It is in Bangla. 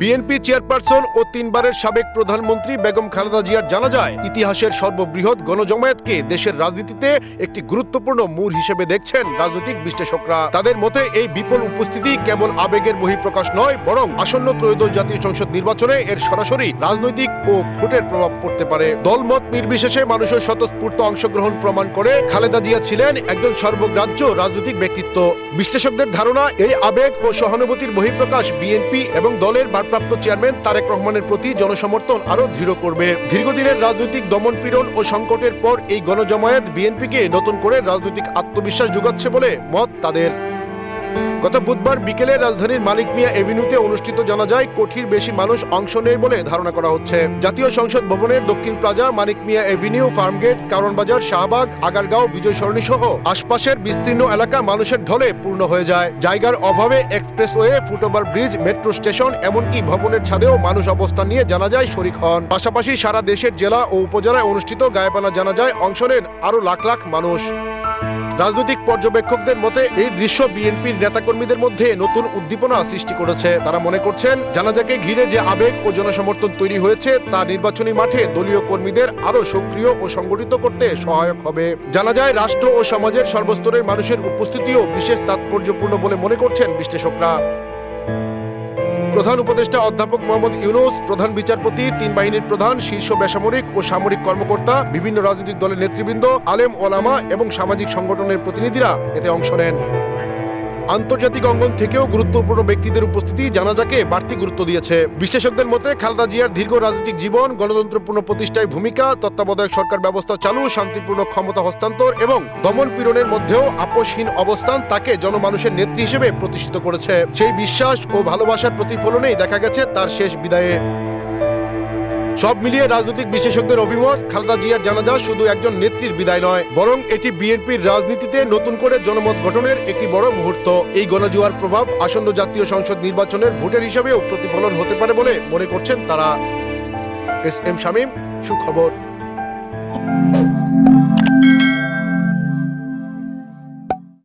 বিএনপি চেয়ারপারসন ও তিনবারের সাবেক প্রধানমন্ত্রী বেগম খালেদা জিয়ার জানা যায়, ইতিহাসের সর্ববৃহৎ গণজমায়েতকে দেশের রাজনীতিতে একটি গুরুত্বপূর্ণ মূল হিসেবে দেখছেন রাজনৈতিক বিশ্লেষকরা। তাদের মতে, এই বিপুল উপস্থিতি কেবল আবেগের বহিঃপ্রকাশ নয়, বরং আসন্ন ত্রয়োদশ জাতীয় সংসদ নির্বাচনে এর সরাসরি রাজনৈতিক ও ভোটের প্রভাব পড়তে পারে। দলমত নির্বিশেষে মানুষের স্বতঃস্ফূর্ত অংশগ্রহণ প্রমাণ করে খালেদা জিয়া ছিলেন একজন সর্বগ্রাহ্য রাজনৈতিক ব্যক্তিত্ব। বিশ্লেষকদের ধারণা, এই আবেগ ও সহানুভূতির বহিঃপ্রকাশ বিএনপি এবং দলের ভারপ্রাপ্ত চেয়ারম্যান তারেক রহমানের প্রতি জনসমর্থন আরও দৃঢ় করবে। দীর্ঘদিনের রাজনৈতিক দমনপীড়ন ও সংকটের পর এই গণজমায়েত বিএনপিকে নতুন করে রাজনৈতিক আত্মবিশ্বাস যোগাচ্ছে বলে মত তাদের। গত বুধবার বিকেলে রাজধানীর মানিক মিয়া এভিনিউতে অনুষ্ঠিত জানা যায় কোটির বেশি মানুষ অংশ নেয় বলে ধারণা করা হচ্ছে। জাতীয় সংসদ ভবনের দক্ষিণ প্লাজা, মানিক মিয়া এভিনিউ, ফার্মগেট কারণবাজার শাহবাগ, আগারগাঁও বিজয় সরণি সহ আশপাশের বিস্তীর্ণ এলাকা মানুষের ঢলে পূর্ণ হয়ে যায়। জায়গার অভাবে expressway, foot over bridge, metro station, এমনকি ভবনের ছাদেও মানুষ অবস্থান নিয়ে জানা যায় শরিক হন। পাশাপাশি সারা দেশের জেলা ও উপজেলায় অনুষ্ঠিত গায়েপানা জানা যায়, অংশ নেন আরও লাখ লাখ মানুষ। রাজনৈতিক পর্যবেক্ষকদের মতে, এই দৃশ্য বিএনপির নেতাকর্মীদের মধ্যে নতুন উদ্দীপনা সৃষ্টি করেছে। তারা মনে করছেন, জানাজাকে ঘিরে যে আবেগ ও জনসমর্থন তৈরি হয়েছে, তা নির্বাচনী মাঠে দলীয় কর্মীদের আরও সক্রিয় ও সংগঠিত করতে সহায়ক হবে। জানা যায়, রাষ্ট্র ও সমাজের সর্বস্তরের মানুষের উপস্থিতিও বিশেষ তাৎপর্যপূর্ণ বলে মনে করছেন বিশ্লেষকরা। প্রধান উপদেষ্টা অধ্যাপক মোহাম্মদ ইউনুস, প্রধান বিচারপতি, তিন বাহিনীর প্রধান, শীর্ষ বেসামরিক ও সামরিক কর্মকর্তা, বিভিন্ন রাজনৈতিক দলের নেতৃবৃন্দ, আলেম ওলামা এবং সামাজিক সংগঠনের প্রতিনিধিরা এতে অংশ নেন। আন্তর্জাতিক অঙ্গন থেকেও গুরুত্বপূর্ণ ব্যক্তিদের উপস্থিতি জানাজাকে বাড়তি গুরুত্ব দিয়েছে। বিশ্লেষকদের মতে, খালেদা জিয়ার দীর্ঘ রাজনৈতিক জীবন, গণতন্ত্রপূর্ণ প্রতিষ্ঠায় ভূমিকা, তত্ত্বাবধায়ক সরকার ব্যবস্থা চালু, শান্তিপূর্ণ ক্ষমতা হস্তান্তর এবং দমন পীড়নের মধ্যেও আপোষহীন অবস্থান তাকে জনমানুষের নেত্রী হিসেবে প্রতিষ্ঠিত করেছে। সেই বিশ্বাস ও ভালোবাসার প্রতিফলনেই দেখা গেছে তার শেষ বিদায়ে। সব মিলিয়ে রাজনৈতিক বিশেষজ্ঞের অভিমত, খালেদা জিয়ার জানাজা শুধু একজন নেত্রীর বিদায় নয়, বরং এটি বিএনপির রাজনীতিতে নতুন করে জনমত গঠনের একটি বড় মুহূর্ত। এই গণজুয়ার প্রভাব আসন্ন জাতীয় সংসদ নির্বাচনের ভোটের হিসাবেও প্রতিফলন হতে পারে বলে মনে করছেন তারা। এস এম শামীম, সুখবর।